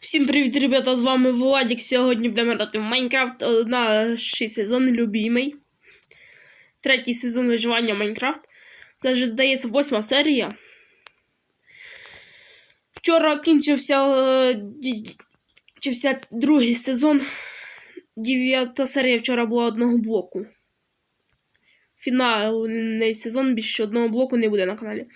Всім привіт, ребята! З вами Владик. Сьогодні будемо грати в Майнкрафт. Е, Наш сезон любимий. Третій сезон виживання Майнкрафт. Це вже, здається, восьма серія. Вчора кінчився, е, кінчився другий сезон. Дев'ята серія вчора була одного блоку. Фінальний сезон більше одного блоку не буде на каналі.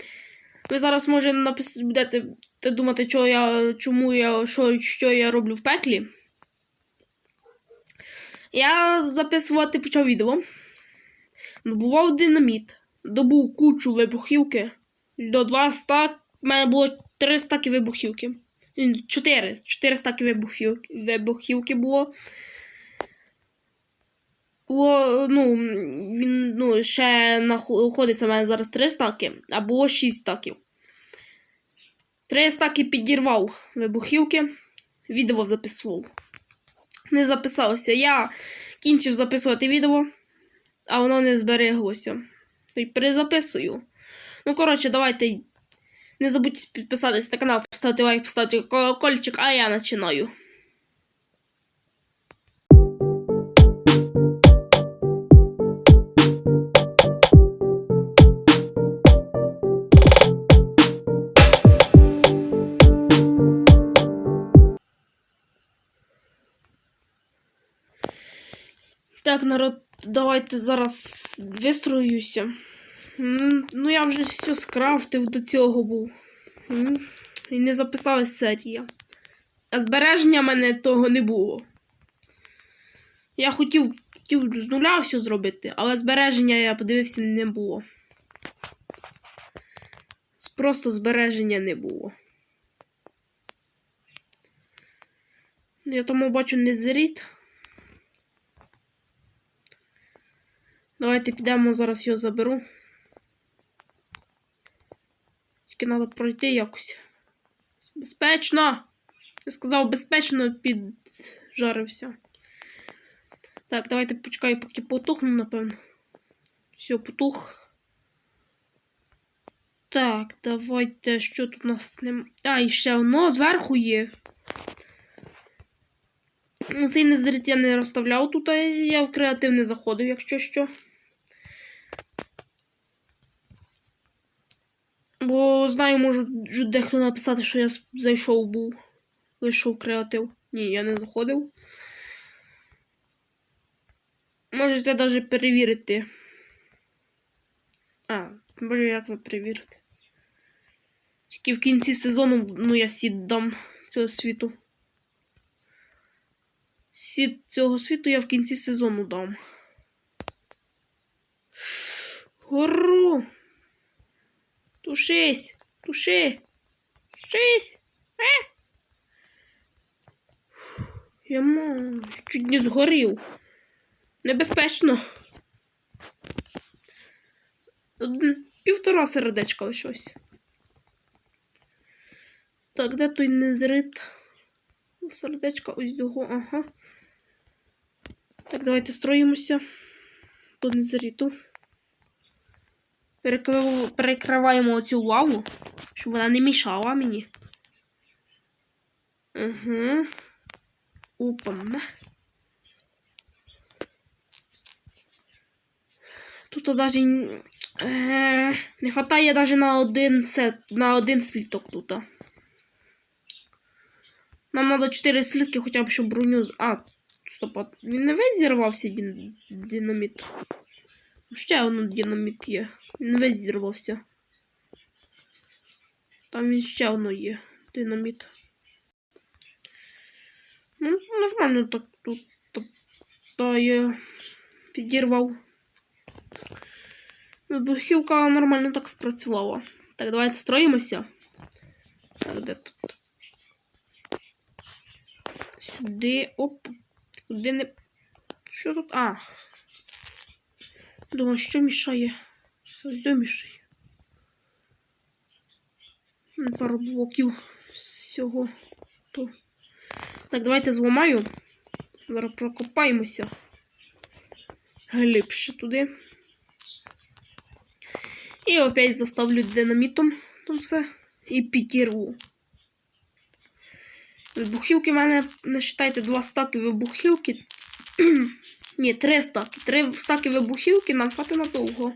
Ви зараз може напис... будете думати, що я, чому я, що, що я роблю в пеклі. Я записувати почав відео. Добував динаміт, добув кучу вибухівки. До 2 стак. У мене було 3 стаки вибухівки. Ні, 4. 4 стаки вибухівки було. Було, ну, він ну, ще знаходиться в мене зараз 3 стаки, а було 6 стаків. Три стаки підірвав вибухівки, відео записував. Не записалося. Я кінчив записувати відео, а воно не збереглося. І перезаписую. Ну, коротше, давайте. Не забудьте підписатися на канал, поставити лайк, поставити колокольчик, а я починаю. Так, народ, давайте зараз вистроюся. Ну, я вже все скрафтив до цього був. І не записалась серія. А збереження мене того не було. Я хотів, хотів з нуля все зробити, але збереження я подивився не було. Просто збереження не було. Я тому бачу не зріт. Давайте підемо зараз його заберу. Тільки треба пройти якось. Безпечно! Я сказав, безпечно піджарився. Так, давайте почекаю, поки потухну, напевно. Все, потух. Так, давайте, що тут у нас нема. А, і ще воно зверху є. Ну, Цей незрит я не розставляв тут, а я в креатив не заходив, якщо що. Бо знаю, можу дехто написати, що я зайшов був. Вийшов креатив. Ні, я не заходив. Можете навіть перевірити. А, боже, як ви перевірите? Тільки в кінці сезону, ну, я сід дам цього світу. Сід цього світу я в кінці сезону дам. Гору! Тушись! Туши! Тушись! Е! Я ма... чуть не згорів. Небезпечно. Півтора сердечка лишилось. Так, де той незрит? Сердечка ось його, ага. Так, давайте строїмося. До незріту. Перекрив... Перекриваємо оцю лаву, щоб вона не мішала мені. Угу. Опа. Тут навіть е, не хватає навіть на один сет, на один сліток тут. Нам треба 4 слідки, хоча б щоб броню. А, стоп, він не весь зірвався динаміт. Ще воно динаміт є. Він весь зірвався. Там він ще воно є. Динаміт. Ну, нормально так тут. Та, та я підірвав. Вибухівка нормально так спрацювала. Так, давайте строїмося. Так, де тут? Сюди. Оп. Куди не. Що тут? А. Думаю, що мішає? Що мішає? Пару блоків всього. То. Так, давайте зламаю. Зараз прокопаємося. Глибше туди. І опять заставлю динамітом там все. І підірву. Вибухівки в мене, не вважайте, два стаки вибухівки. Ні, три стаки. Три стаки вибухівки нам хватить надовго.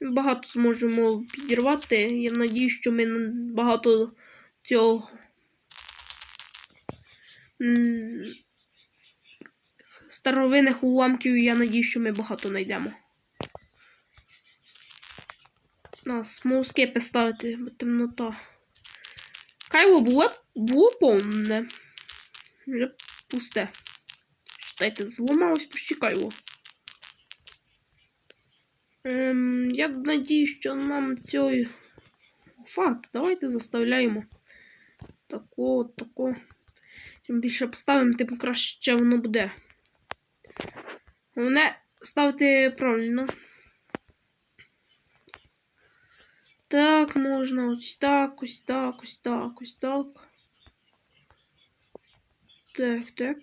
Багато зможемо підірвати. Я надію, що ми багато цього. Старовинних уламків, я надію, що ми багато знайдемо. На смоускепи ставити, бо темнота. Кайло було, було повне. Вже пусте. Читайте, зламалось почти кайло. Ем, я надію, що нам цей факт. Давайте заставляємо. Тако, тако. Чим більше поставимо, тим краще воно буде. Головне ставити правильно. Так, можна ось так, ось так, ось так, ось так. Так, так.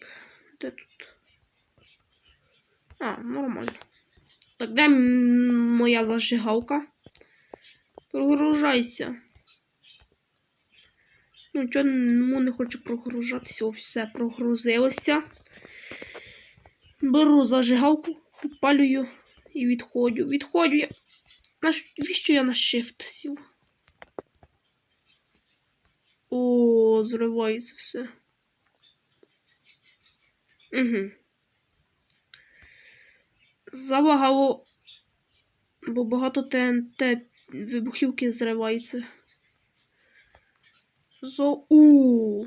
Де тут? А, нормально. Так, де моя зажигалка? Прогружайся. Ну, чому не хочу прогружатися? О, все прогрузилося. Беру зажигалку, підпалюю і відходю. Відходю я. Навіщо я на shift сів? О, зривається все. Угу. Залагало, бо багато ТНТ вибухівки зривається. Зо. У.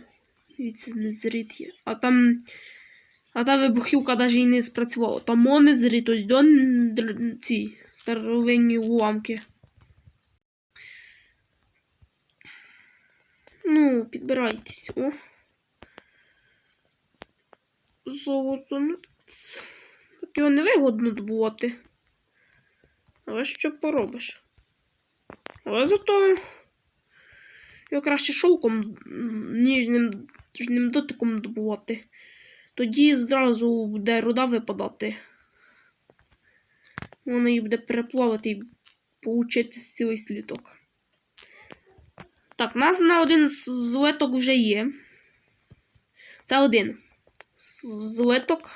Не зрит є. А там. А та вибухівка навіть і не спрацювала. Там мони зрит, ось до ці старовинні уламки. Ну, підбирайтесь. О. Золото. Ну, так його невигодно добувати. Але що поробиш? Але зато його краще шовком, м, ніжним, ніжним дотиком добувати. Тоді зразу буде руда випадати. Вона її буде переплавити і получити цілий сліток. Так, нас на один з- злиток вже є. Це один. Злиток.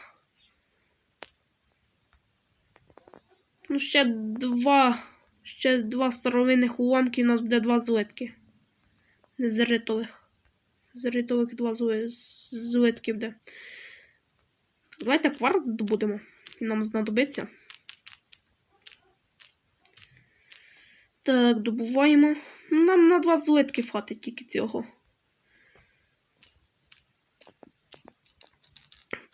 Ну, ще два. Ще два старовинних уламки, у нас буде два злитки. Не зритових. Зритових два зли- злитки буде. Давайте кварц здобудемо. Нам знадобиться. Так, добуваємо. Нам на два злитки хватить тільки цього.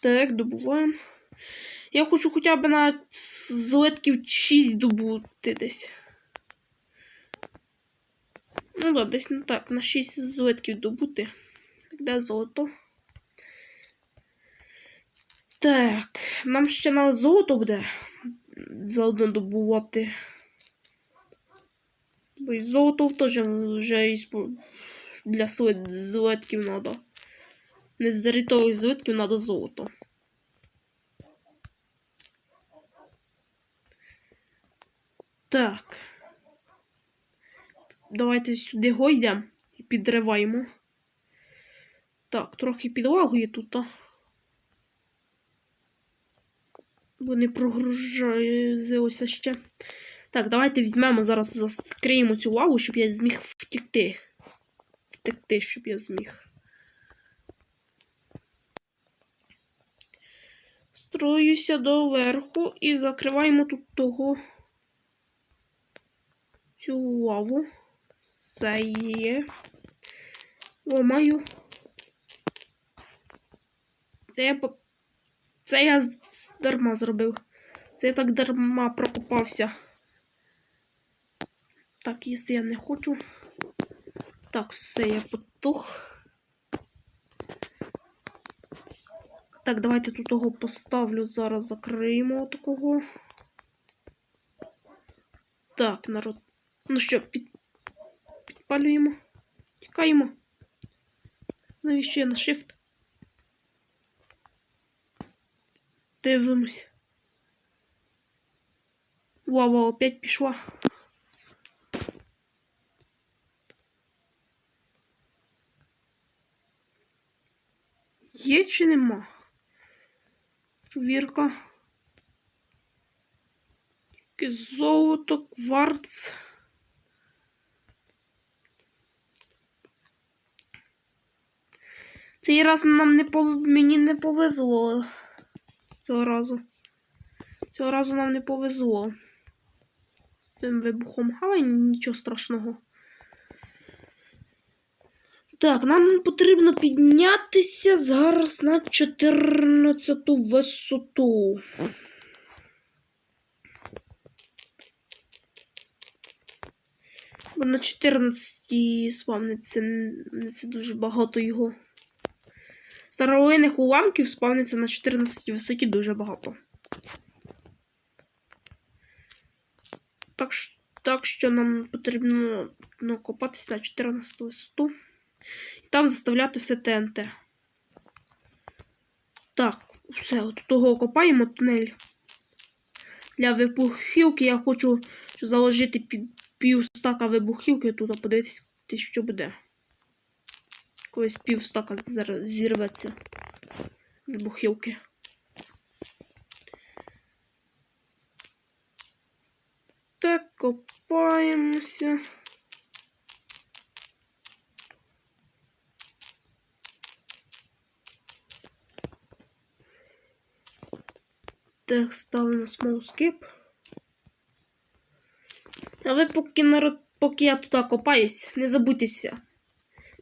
Так, добуваємо. Я хочу хоча б на злитків 6 добути десь. Ну да, десь не так, на 6 злитків добути. Де золото? Так, нам ще на золото буде заодно добувати. Бо і золото теж вже для злитків треба. Не з злитків треба золото. Так. Давайте сюди гойдемо і підриваємо. Так, трохи підлагує тут. Не прогрузилося ще. Так, давайте візьмемо зараз заскриємо цю лаву, щоб я зміг втекти. Втекти, щоб я зміг. Строюся доверху і закриваємо тут того. Цю лаву. Це є. Ламаю. Це я Це я дарма зробив. Це я так дарма прокопався. Так, їсти я не хочу. Так, все, я потух. Так, давайте тут його поставлю. Зараз закриємо такого. Так, народ. Ну що, під... підпалюємо. Тікаємо. Навіщо я на shift? Дивимось. Лава опять пішла. Є чи нема? Провірка. Тільки золото, кварц. Цей раз нам не мені не повезло. Цього разу. Цього разу нам не повезло. З цим вибухом. Але нічого страшного. Так, нам потрібно піднятися зараз на 14 висоту. Бо на 14 спавниться це дуже багато його. Старовинних уламків спавниться на 14 висоті дуже багато. Так, так що нам потрібно ну, на 14 висоту. Там заставляти все ТНТ. Так, все, от того копаємо тунель. Для вибухівки я хочу заложити під пів стака вибухівки тут, а подивитись, що буде. Колись пів стака зараз зірветься. Вибухівки. Так, копаємося. Так, ставимо смоускип. А ви поки народ, поки я тут копаюсь, не забудьтеся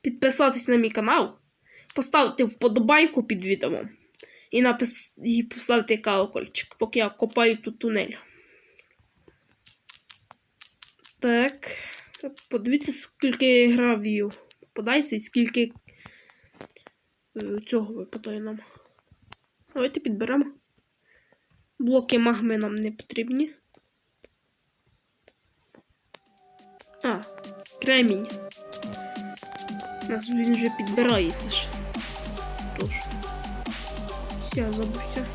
підписатись на мій канал, поставити вподобайку під відео і, напис... і поставити колокольчик, поки я копаю тут тунель. Так. Подивіться, скільки гравію попадається і скільки е, цього випадає нам. Давайте підберемо. Блоки магми нам не потрібні. А, кремінь. У нас він вже підбирається ж. Тож. Все, забувся.